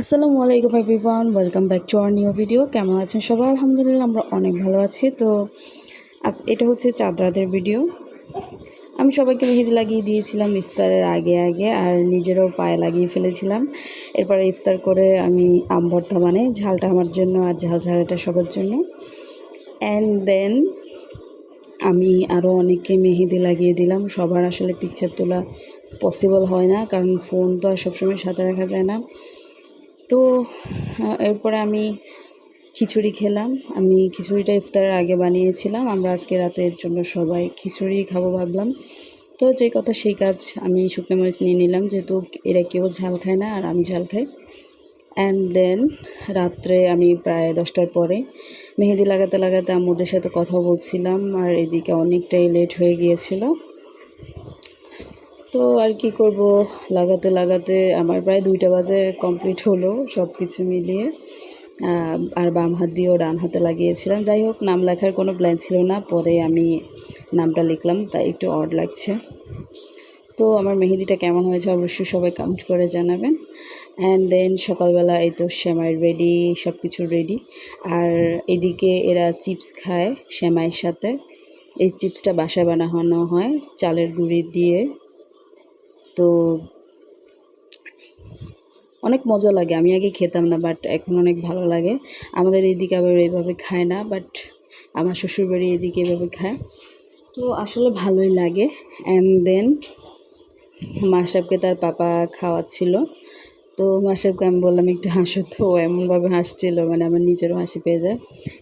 আসসালামু আলাইকুম everyone welcome back to our new video কেমন আছেন সবাই? আলহামদুলিল্লাহ, আমরা অনেক ভালো আছি। তো আজ এটা হচ্ছে চাঁদরাদের ভিডিও আমি সবাইকে মেহেদি লাগিয়ে দিয়েছিলাম ইফতারের আগে আগে, আর নিজেরও পায়ে লাগিয়ে ফেলেছিলাম। এরপরে ইফতার করে আমি আম ভর্তা বানাই, ঝালটা আমার জন্য আর ঝাল ঝাড়াটা সবার জন্য। অ্যান্ড দেন আমি আরও অনেককে মেহেদি লাগিয়ে দিলাম। সবার আসলে পিকচার তোলা পসিবল হয় না, কারণ ফোন তো আর সবসময় সাথে রাখা যায় না। তো এরপরে আমি খিচুড়ি খেলাম। আমি খিচুড়িটা ইফতারের আগে বানিয়েছিলাম। আমরা আজকে রাতের জন্য সবাই খিচুড়ি খাব ভাবলাম। তো যে কথা সেই কাজ আমি শুকনো মরিচ নিয়ে নিলাম, যেহেতু এরা কেউ ঝাল খায় না আর আমি ঝাল খাই। অ্যান্ড দেন রাত্রে আমি প্রায় দশটার পরে মেহেদি লাগাতে লাগাতে আম্মুদের সাথে কথা বলছিলাম আর এদিকে অনেকটাই লেট হয়ে গিয়েছিল। তো আর কি করব? লাগাতে লাগাতে আমার প্রায় দুইটা বাজে কমপ্লিট হলো সব কিছু মিলিয়ে আর বাম হাত দিয়েও ডান হাতে লাগিয়েছিলাম। যাই হোক, নাম লেখার কোনো প্ল্যান ছিল না। পরে আমি নামটা লিখলাম, তাই একটু অড লাগছে। তো আমার মেহেদিটা কেমন হয়েছে অবশ্যই সবাই কাউন্ট করে জানাবেন। অ্যান্ড দেন সকালবেলা এই তো শ্যামাই রেডি সব কিছু রেডি আর এদিকে এরা চিপস খায় শ্যামাইয়ের সাথে। এই চিপসটা বাসায় বানানো হয়, চালের গুঁড়ি দিয়ে। তো অনেক মজা লাগে। আমি আগে খেতাম না বাট এখন অনেক ভালো লাগে। আমাদের এদিকে আবার এইভাবে খায় না বাট আমার শ্বশুরবাড়ি এদিকে এভাবে খায়। তো আসলে ভালোই লাগে। অ্যান্ড দেন মাসাবকে তার পাপা খাওয়াচ্ছিল। তো মাসাবকে আমি বললাম, একটু হাসো তো। এমনভাবে হাসছিল মানে আমার নিজেরও হাসি পেয়ে যায়।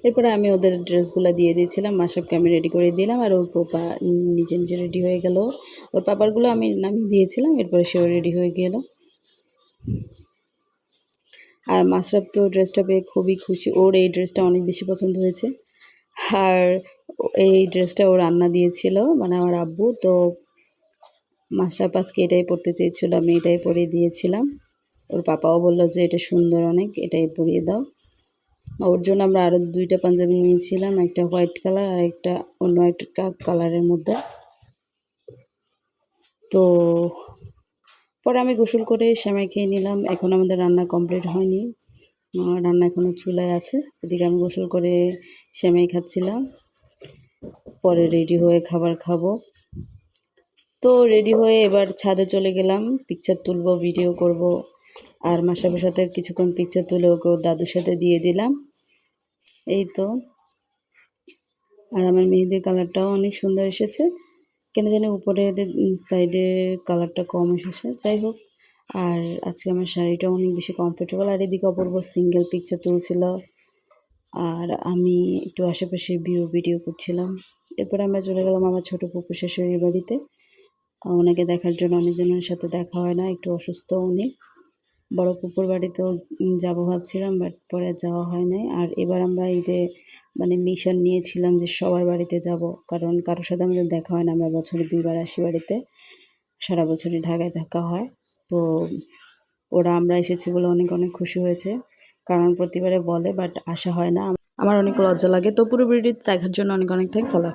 এরপরে আমি ওদের ড্রেসগুলো দিয়ে দিয়েছিলাম মাসাবকে আমি রেডি করে দিলাম আর ওর পাপা নিজে নিজে রেডি হয়ে গেল। ওর পাপারগুলো আমি নামিয়ে দিয়েছিলাম, এরপরে সেও রেডি হয়ে গেল। আর মাসরাফ তো ড্রেসটা পেয়ে খুবই খুশি। ওর এই ড্রেসটা অনেক বেশি পছন্দ হয়েছে। আর এই ড্রেসটা ও রান্না দিয়েছিল মানে আমার আব্বু। তো মাসরাফ আজকে এটাই পরতে চেয়েছিল, আমি এটাই পরে দিয়েছিলাম। ওর পাপাও বলল যে, এটা সুন্দর অনেক, এটাই পরিয়ে দাও। ওর জন্য আমরা আরও দুইটা পাঞ্জাবি নিয়েছিলাম, একটা হোয়াইট কালার আর একটা অন্য একটা কালারের মধ্যে। তো পরে আমি গোসল করে সেমাই খেয়ে নিলাম, এখন আমাদের রান্না কমপ্লিট হয়নি। রান্না এখনও চুলায় আছে, এদিকে আমি গোসল করে সেমাই খাচ্ছিলাম। পরে রেডি হয়ে খাবার খাব। তো রেডি হয়ে এবার ছাদে চলে গেলাম, পিকচার তুলবো, ভিডিও করব। আর মাসাবের সাথে কিছুক্ষণ পিকচার তুলে ওকে ওর দাদুর সাথে দিয়ে দিলাম। এই তো। আর আমার মেহেদির কালারটাও অনেক সুন্দর এসেছে। কেন জানি উপরে সাইডে কালারটা কম এসেছে। যাই হোক, আর আজকে আমার শাড়িটা অনেক বেশি কমফোর্টেবল আর এদিকে অপূর্ব সিঙ্গেল পিকচার তুলছিল। আর আমি একটু আশেপাশে ভিউ ভিডিও করছিলাম। এরপরে আমরা চলে গেলাম আমার ছোটো পুকুর শাশুড়ির বাড়িতে। ওনাকে দেখার জন্য অনেকজনের সাথে দেখা হয় না, একটু অসুস্থ উনি। বড় পুকুর বাড়িতেও যাব ভাবছিলাম বাট পরে যাওয়া হয় নাই। আর এবার আমরা ঈদে মানে মিশন নিয়েছিলাম যে সবার বাড়িতে যাব, কারণ কারোর সাথে আমাদের দেখা হয় না। আমরা বছরে দুইবার আসি বাড়িতে, সারা বছরই ঢাকায় থাকা হয়। তো ওরা, আমরা এসেছি বলে অনেক অনেক খুশি হয়েছে। কারণ প্রতিবারে বলে বাট আসা হয় না। আমার অনেক লজ্জা লাগে। তো পুরো ভিডিওটি দেখার জন্য অনেক অনেক থ্যাংকস আল্লাহ